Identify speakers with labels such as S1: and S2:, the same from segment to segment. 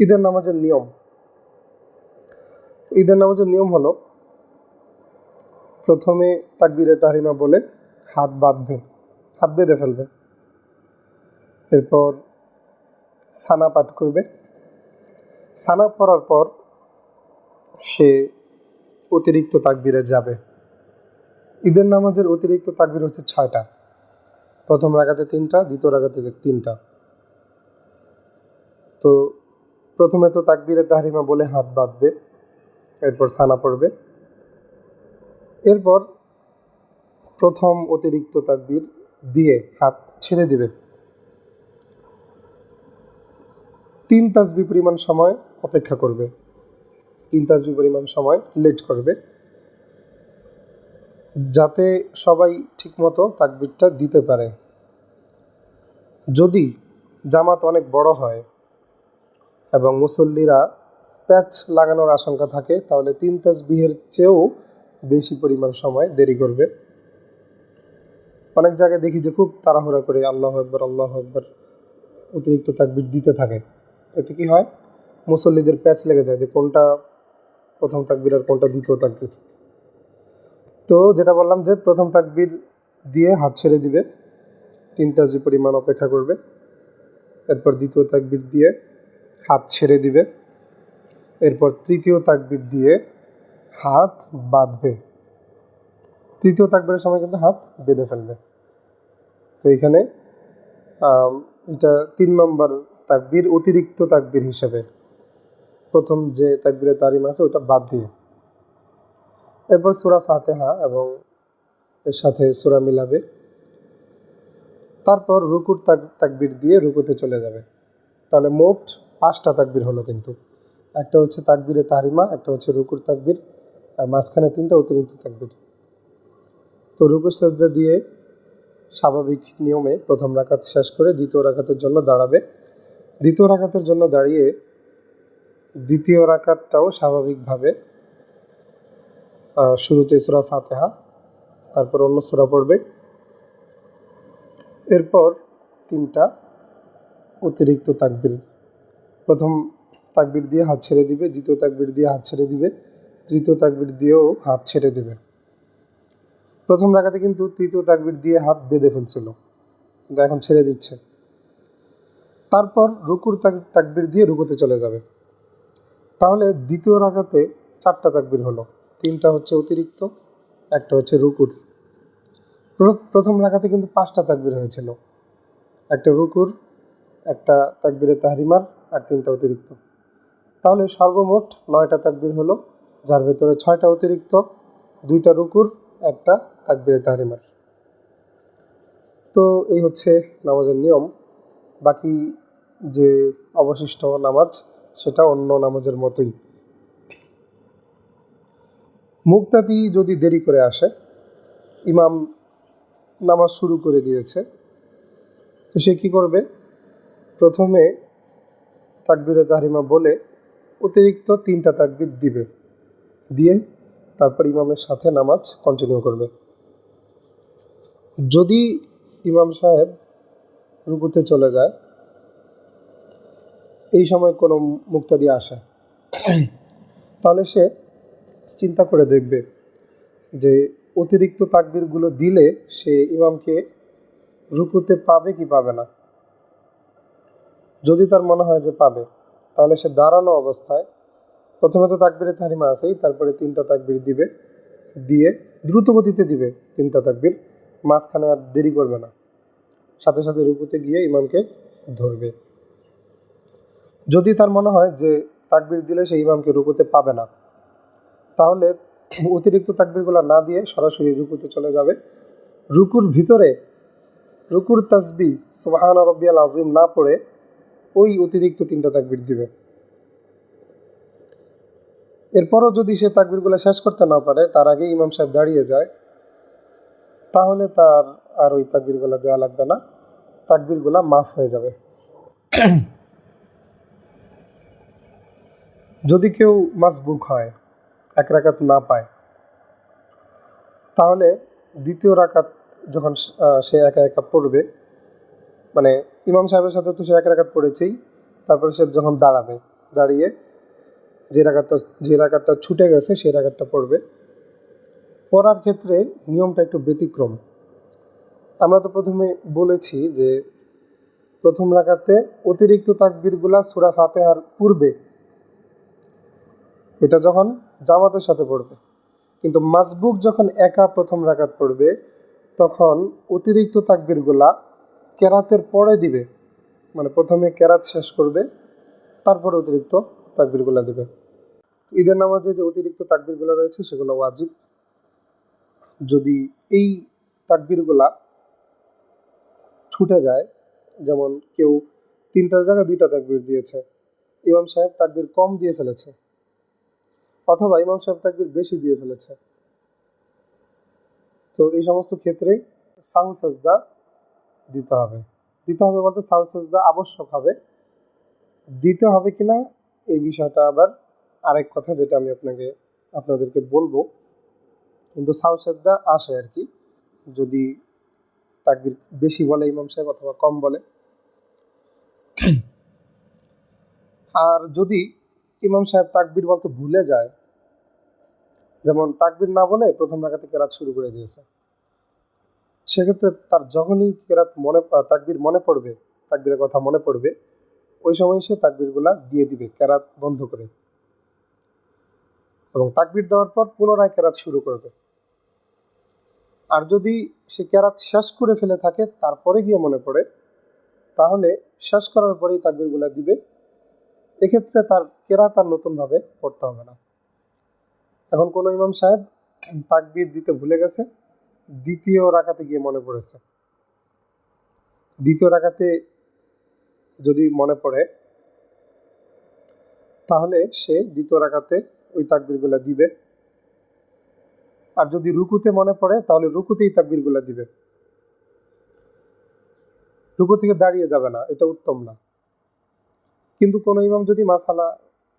S1: ঈদের নামাজের নিয়ম। ঈদের নামাজের নিয়ম হলো, প্রথমে তাকবিরে তাহিমা বলে হাত বাঁধবে, হাত বেঁধে ফেলবে। এরপর সানা পাঠ করবে। সানা পড়ার পর সে অতিরিক্ত তাকবিরে যাবে। ঈদের নামাজের অতিরিক্ত তাকবির হচ্ছে ছয়টা। প্রথম রাগাতে তিনটা, দ্বিতীয় রাগাতে তিনটা। তো প্রথমে তো তাকবিরে তাহরিমা বলে হাত বাঁধবে, এরপর সানা পড়বে। এরপর প্রথম অতিরিক্ত তাকবির দিয়ে হাত ছেড়ে দিবে। তিন তাসবি পরিমাণ সময় অপেক্ষা করবে। তিন তাসবি পরিমাণ সময় লেট করবে। যাতে সবাই ঠিকমতো তাকবিরটা দিতে পারে। যদি জামাত অনেক বড় হয় এবং মুসল্লিরা প্যাচ লাগানোর আশঙ্কা থাকে, তাহলে তিন তাসবিহের চেয়েও বেশি পরিমাণ সময় দেরি করবে। অনেক জায়গায় দেখি যে খুব তাড়াহুড়া করে আল্লাহ একবার আল্লাহ একবার অতিরিক্ত তাকবির দিতে থাকে। এতে কি হয়? মুসল্লিদের প্যাচ লেগে যায় যে কোনটা প্রথম তাকবির আর কোনটা দ্বিতীয় তাকবির। তো যেটা বললাম যে প্রথম তাকবির দিয়ে হাত ছেড়ে দিবে, তিন তাজি পরিমাণ অপেক্ষা করবে। এরপর দ্বিতীয় তাকবির দিয়ে হাত ছেড়ে দিবে। এরপর তৃতীয় তাকবির দিয়ে হাত বাঁধবে। তৃতীয় তাকবিরের সময় কিন্তু হাত বেঁধে ফেলবে। তো এখানে এটা তিন নম্বর তাকবির, অতিরিক্ত তাকবির হিসেবে। প্রথম যে তাকবিরের তারিম আছে, ওটা বাদ দিয়ে। এরপর সুরা ফাতেহা এবং এর সাথে সুরা মিলাবে। তারপর রুকুর তাক, তাকবির দিয়ে রুকুতে চলে যাবে। তাহলে মোট পাঁচটা তাকবির হলো কিন্তু। একটা হচ্ছে তাকবিরে তারিমা একটা হচ্ছে রুকুর তাকবির, আর মাঝখানে তিনটা অতিরিক্ত তাকবির। তো রুকুর সাজদা দিয়ে স্বাভাবিক নিয়মে প্রথম রাকাত শেষ করে দ্বিতীয় রাকাতের জন্য দাঁড়াবে। দ্বিতীয় রাকাতের জন্য দাঁড়িয়ে দ্বিতীয় রাকাতটাও স্বাভাবিকভাবে শুরুতে সুরা ফাতেহা, তারপর অন্য সুরা পড়বে। এরপর তিনটা অতিরিক্ত তাকবির প্রথম তাকবির দিয়ে হাত ছেড়ে দিবে, দ্বিতীয় তাকবির দিয়ে হাত ছেড়ে দিবে, তৃতীয় তাকবির দিয়েও হাত ছেড়ে দেবে। প্রথম রাখাতে কিন্তু তৃতীয় তাকবির দিয়ে হাত বেঁধে ফেলছিল, কিন্তু এখন ছেড়ে দিচ্ছে। তারপর রুকুর তাক- তাকবির দিয়ে রুকুতে চলে যাবে। তাহলে দ্বিতীয় রাখাতে চারটা তাকবির হলো, তিনটা হচ্ছে অতিরিক্ত, একটা হচ্ছে রুকুর। প্র- প্রথম রাখাতে কিন্তু পাঁচটা তাকবির হয়েছিল, একটা রুকুর, একটা তাকবিরে তাহরিমার আর তিনটা অতিরিক্ত। তাহলে সর্বমোট নয়টা তাকবির হলো, যার ভেতরে ছয়টা অতিরিক্ত, দুইটা রুকুর, একটা তাকবিরে তাহরিমার। তো এই হচ্ছে নামাজের নিয়ম। বাকি যে অবশিষ্ট নামাজ, সেটা অন্য নামাজের মতোই। মুক্তাদি যদি দেরি করে আসে, ইমাম নামাজ শুরু করে দিয়েছে, তো সে কী করবে? প্রথমে তাকবিরে তাহরিমা বলে অতিরিক্ত তিনটা তাকবির দিবে। দিয়ে তারপর ইমামের সাথে নামাজ কন্টিনিউ করবে। যদি ইমাম সাহেব রুকুতে চলে যায়, এই সময় কোনো মুক্তাদি আসে, তাহলে সে চিন্তা করে দেখবে যে অতিরিক্ত তাকবিরগুলো দিলে সে ইমামকে রুকুতে পাবে কি পাবে না। যদি তার মনে হয় যে পাবে, তাহলে সে দাঁড়ানো অবস্থায় প্রথমে তো তাকবিরে তারিমা আছেই, তারপরে তিনটা তাকবির দিবে, দিয়ে দ্রুত গতিতে দিবে তিনটা তাকবির, মাঝখানে আর দেরি করবে না। সাথে সাথে রুকুতে গিয়ে ইমামকে ধরবে। যদি তার মনে হয় যে তাকবির দিলে সে ইমামকে রুকুতে পাবে না, তাহলে অতিরিক্ত তাকবিরগুলো না দিয়ে সরাসরি রুকুতে চলে যাবে। রুকুর ভিতরে, রুকুর তাসবি সোহান রব্বিয়াল আজিম না পড়ে ওই অতিরিক্ত তিনটা তাকবির দিবে। এরপরও যদি সে তাকবিরগুলো শেষ করতে না পারে, তার আগে ইমাম সাহেব দাঁড়িয়ে যায়, তাহলে তার আর ওই তাকবিরগুলো দেওয়া লাগবে না। তাকবিরগুলো মাফ হয়ে যাবে। যদি কেউ মাসবুক হয়, এক রাকাত না পায়, তাহলে দ্বিতীয় রাকাত যখন সে একা একা পড়বে মানে ইমাম সাহেবের সাথে তো সে এক রাকাত পড়েছেই। তারপরে সে যখন দাঁড়াবে, দাঁড়িয়ে যে রাকাতটা যে রাকাতটা ছুটে গেছে সেই রাকাতটা পড়বে। পড়ার ক্ষেত্রে নিয়মটা একটু ব্যতিক্রম। আমরা তো প্রথমে বলেছি যে প্রথম রাকাতে অতিরিক্ত তাকবিরগুলা সুরা ফাতেহার পূর্বে, এটা যখন জামাতের সাথে পড়বে, কিন্তু মাসবুক যখন একা প্রথম রাকাত পড়বে, তখন অতিরিক্ত তাকবিরগুলা কেরাতের পরে দিবে। মানে প্রথমে কেরাত শেষ করবে, তারপরে অতিরিক্ত তাকবিরগুলা দিবে। ঈদের নামাজে যে অতিরিক্ত তাকবিরগুলো রয়েছে, সেগুলো ওয়াজিব। যদি এই তাকবিরগুলা ছুটে যায়, যেমন কেউ তিনটার জায়গায় দুইটা তাকবির দিয়েছে, ইমাম সাহেব তাকবির কম দিয়ে ফেলেছে, অথবা ইমাম সাহেব তাকবির বেশি দিয়ে ফেলেছে। তো এই সমস্ত ক্ষেত্রে সাহু সাজদা দিতে হবে। দিতে হবে বলতে সাহু সাজদা আবশ্যক হবে। দিতে হবে কিনা এই বিষয়টা আবার আরেক কথা যেটা আমি আপনাকে, আপনাদেরকে বলব। কিন্তু সাহু সাজদা আসে আর কি, যদি তাকবির বেশি বলে ইমাম সাহেব অথবা কম বলে। আর যদি ইমাম সাহেব তাকবির বলতে ভুলে যায়, যেমন তাকবির না বলে প্রথম রাখাতে কেরাত শুরু করে দিয়েছে। সেক্ষেত্রে তার যখনই কেরাত মনে তাকবির মনে পড়বে, তাকবিরের কথা মনে পড়বে, ওই সময় সে তাকবিরগুলা দিয়ে দিবে, কেরাত বন্ধ করে। এবং তাকবির দেওয়ার পর পুনরায় কেরাত শুরু করবে। আর যদি সে কেরাত শেষ করে ফেলে থাকে, তারপরে গিয়ে মনে পড়ে, তাহলে শেষ করার পরেই তাকবিরগুলা দিবে। এক্ষেত্রে তার কেরাত আর নতুনভাবে পড়তে হবে না। এখন কোনো ইমাম সাহেব তাকবির দিতে ভুলে গেছে দ্বিতীয় রাখাতে গিয়ে মনে পড়েছে। দ্বিতীয় রাখাতে যদি মনে পড়ে, তাহলে সে দ্বিতীয় রাখাতে ওই তাকবিরগুলা দিবে। আর যদি রুকুতে মনে পড়ে, তাহলে রুকুতেই তাকবিরগুলা দিবে। রুকু থেকে দাঁড়িয়ে যাবে না, এটা উত্তম না। কিন্তু কোনো ইমাম যদি মাসালা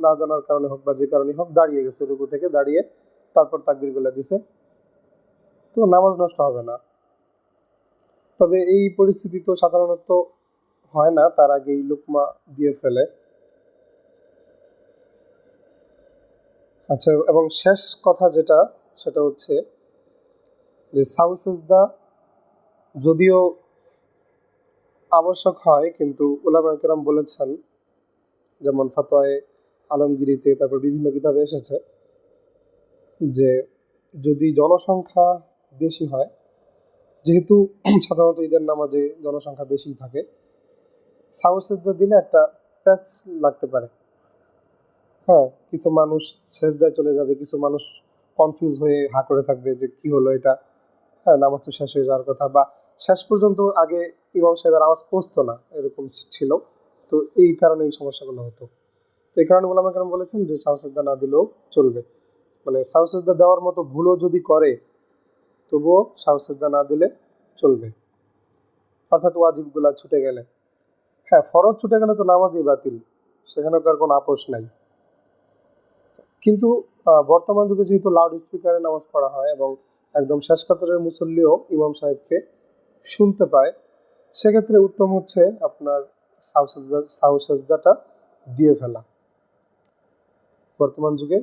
S1: না জানার কারণে হোক বা যে কারণে হোক, দাঁড়িয়ে গেছে রুকু থেকে, দাঁড়িয়ে তারপর তাকবিরগুলা দিছে। তো নামাজ নষ্ট হবে না। তবে এই পরিস্থিতি তো সাধারণত হয় না, তার আগেই লুকমা দিয়ে ফেলে। আচ্ছা এবং শেষ কথা যেটা, সেটা হচ্ছে যে সাউসেজদা যদিও আবশ্যক হয়, কিন্তু উলামা কেরাম বলেছেন, যেমন ফাতোয়ায় আলমগিরিতে তারপর বিভিন্ন কিতাবে এসেছে, যে যদি জনসংখ্যা বেশি হয়। যেহেতু সাধারণত ঈদের নামাজে জনসংখ্যা বেশি থাকে। সাউন্ড সেজদা দিলে একটা প্যাচ লাগতে পারে। হ্যাঁ কিছু মানুষ সেজদায় চলে যাবে, কিছু মানুষ কনফিউজ হয়ে হা করে থাকবে যে কি হলো এটা। হ্যাঁ নামাজ তো শেষ হয়ে যাওয়ার কথা বা শেষ পর্যন্ত আগে ইমাম সাহেবের আওয়াজ পৌঁছতো না, এরকম ছিল। তো এই কারণে এই সমস্যাগুলো হতো। তো এই কারণে ওলামা কেরাম বলেছেন যে সাউসেজদা না দিলেও চলবে। মানে সাউসেজদা দেওয়ার মতো ভুলও যদি করে তবুও সাউসেজদা না দিলে চলবে। অর্থাৎ ওয়াজিবগুলা ছুটে গেলে। হ্যাঁ ফরজ ছুটে গেলে তো নামাজই বাতিল। সেখানে তো আর কোনো আপোষ নাই। কিন্তু বর্তমান যুগে যেহেতু লাউড স্পিকারে নামাজ পড়া হয় এবং একদম শেষ কাতরের মুসল্লিও ইমাম সাহেবকে শুনতে পায়, সেক্ষেত্রে উত্তম হচ্ছে আপনার সাউসেজদা সাউসেজদাটা দিয়ে ফেলা। বর্তমান যুগে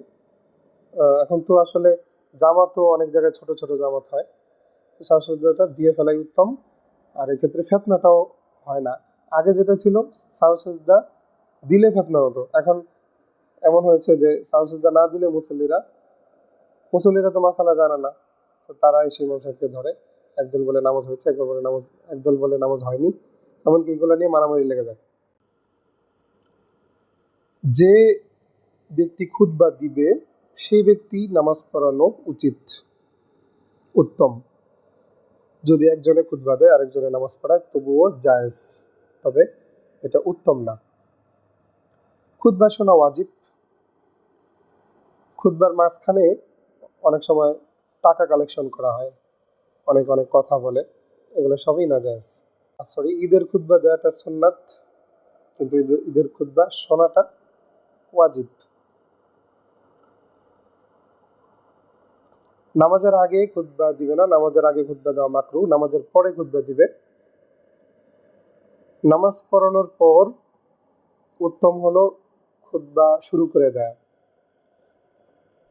S1: এখন তো আসলে জামাতও অনেক জায়গায় ছোট ছোট জামাত হয় তো সাউসেজদাটা দিয়ে ফেলাই উত্তম, আর এক্ষেত্রে ফেতনাটাও হয় না। আগে যেটা ছিল সাউসেজদা দিলে ফেতনা হতো। এখন এমন হয়েছে যে সাউসেজদা না দিলে মুসল্লিরা মুসল্লিরা তো মাসালা জানে না। তো তারা এসে ইমাম সাহেবকে ধরে, একদল বলে নামাজ হয়েছে, একদল বলে নামাজ, একদল বলে নামাজ হয়নি। এমনকি এগুলো নিয়ে মারামারি লেগে যায়। যে ব্যক্তি খুতবা দিবে সেই ব্যক্তি নামাজ পড়ানো উচিত, উত্তম। যদি একজনে খুতবা দেয়, আরেকজনে নামাজ পড়ায়, তবুও জায়েজ, তবে এটা উত্তম না। খুতবা শোনা ওয়াজিব। খুতবার মাঝখানে অনেক সময় টাকা কালেকশন করা হয়, অনেক অনেক কথা বলে, এগুলো সবই না যায় সরি ঈদের খুতবা দেওয়াটা সুন্নাত, কিন্তু ঈদের- খুতবা শোনাটা ওয়াজিব। নামাজের আগে খুতবা দিবে না, নামাজের আগে খুতবা দেওয়া মাকরু, নামাজের পরে খুতবা দিবে। নামাজ পড়ানোর পর উত্তম হলো খুতবা শুরু করে দেয়।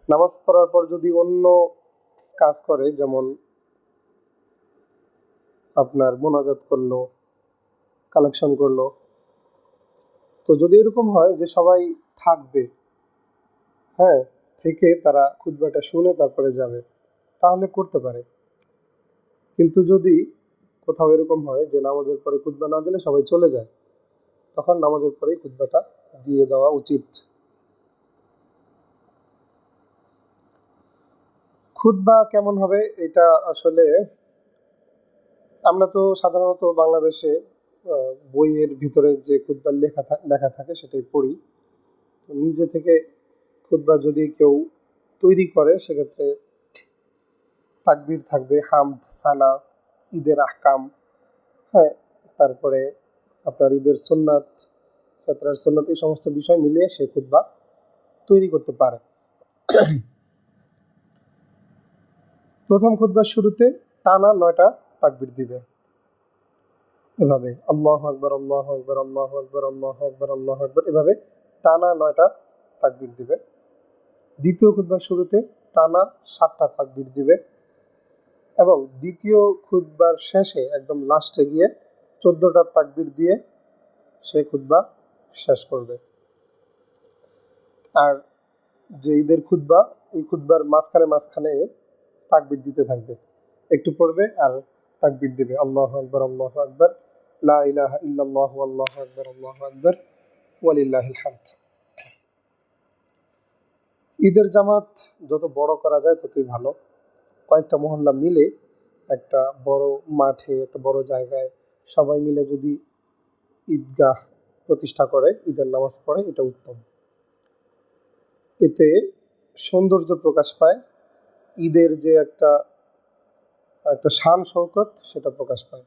S1: নামাজ পড়ার পর যদি অন্য কাজ করে, যেমন আপনার মোনাজাত করল, কালেকশন করল, তো যদি এরকম হয় যে সবাই থাকবে হ্যাঁ থেকে তারা খুতবাটা শুনে তারপরে যাবে, তাহলে করতে পারে। কিন্তু যদি কোথাও এরকম হয় যে নামাজের পরে খুতবা না দিলে সবাই চলে যায়, তখন নামাজের পরেই খুতবাটা দিয়ে দেওয়া উচিত। খুতবা কেমন হবে এটা আসলে আমরা তো সাধারণত বাংলাদেশে বইয়ের ভিতরে যে খুতবার লেখা লেখা থাকে সেটাই পড়ি। নিজে থেকে খুতবা যদি কেউ তৈরি করে, সেক্ষেত্রে তাকবির থাকবে হামদ সানা, ঈদের আহকাম হ্যাঁ তারপরে আপনার ঈদের সুন্নাত, ফেতরার সুন্নাত, এই সমস্ত বিষয় মিলিয়ে সে খুতবা তৈরি করতে পারে। প্রথম খুতবার শুরুতে টানা নয়টা তাকবির দিবে। এভাবে আল্লাহ আকবর আল্লাহ আকবর আল্লাহ আকবর আল্লাহ আকবর আল্লাহ আকবর, এভাবে টানা নয়টা তাকবির দিবে। দ্বিতীয় খুতবার শুরুতে টানা সাতটা তাকবির দিবে এবং দ্বিতীয় খুতবার শেষে একদম লাস্টে গিয়ে চোদ্দোটা তাকবির দিয়ে সে খুতবা শেষ করবে। আর যে ঈদের খুতবা এই খুতবার মাঝখানে মাঝখানে তাকবির দিতে থাকবে। একটু পড়বে আর তাকবির দিবে। আল্লাহ আকবর আল্লাহ আকবর। লা ইলাহা ইল্লাল্লাহু আল্লাহু আকবর আল্লাহু আকবর। ওয়ালিল্লাহিল হামদ। ঈদের জামাত যত বড় করা যায় ততই ভালো। কয়েকটা মহল্লা মিলে একটা বড় মাঠে, একটা বড় জায়গায় সবাই মিলে যদি ঈদগাহ প্রতিষ্ঠা করে, ঈদের নামাজ পড়ে, এটা উত্তম। এতে সৌন্দর্য প্রকাশ পায়, ঈদের যে একটা একটা শান শৌকত সেটা প্রকাশ পায়।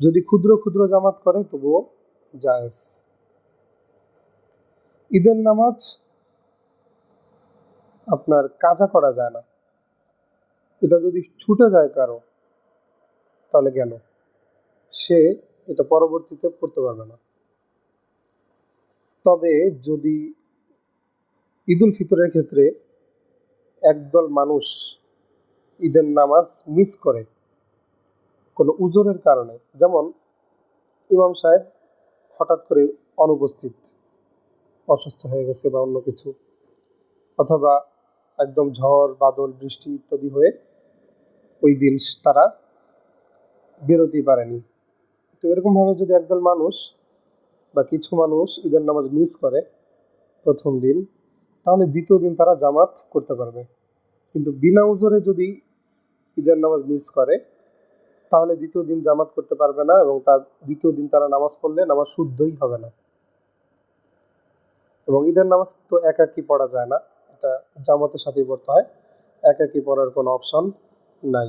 S1: যদি ক্ষুদ্র ক্ষুদ্র জামাত করে তবুও জায়েজ। ঈদের নামাজ আপনার কাজা করা যায় না। এটা যদি ছুটে যায় কারও, তাহলে গেল সে এটা পরবর্তীতে পড়তে পারবে না। তবে যদি ঈদুল ফিতরের ক্ষেত্রে একদল মানুষ ঈদের নামাজ মিস করে, কোনো উজোরের কারণে, যেমন ইমাম সাহেব হঠাৎ করে অনুপস্থিত, অসুস্থ হয়ে গেছে বা অন্য কিছু, অথবা একদম ঝড়, বাদল, বৃষ্টি ইত্যাদি হয়ে ওই দিন তারা বেরোতেই পারেনি। তো এরকমভাবে যদি একদল মানুষ বা কিছু মানুষ ঈদের নামাজ মিস করে প্রথম দিন, তাহলে দ্বিতীয় দিন তারা জামাত করতে পারবে। কিন্তু বিনা উজরে যদি ঈদের নামাজ মিস করে, তাহলে দ্বিতীয় দিন জামাত করতে পারবে না এবং তার দ্বিতীয় দিন তারা নামাজ পড়লে নামাজ শুদ্ধই হবে না। এবং ঈদের নামাজ তো একাকি পড়া যায় না। এটা জামাতের সাথেই পড়তে হয়। একাকি পড়ার কোনো অপশন নাই।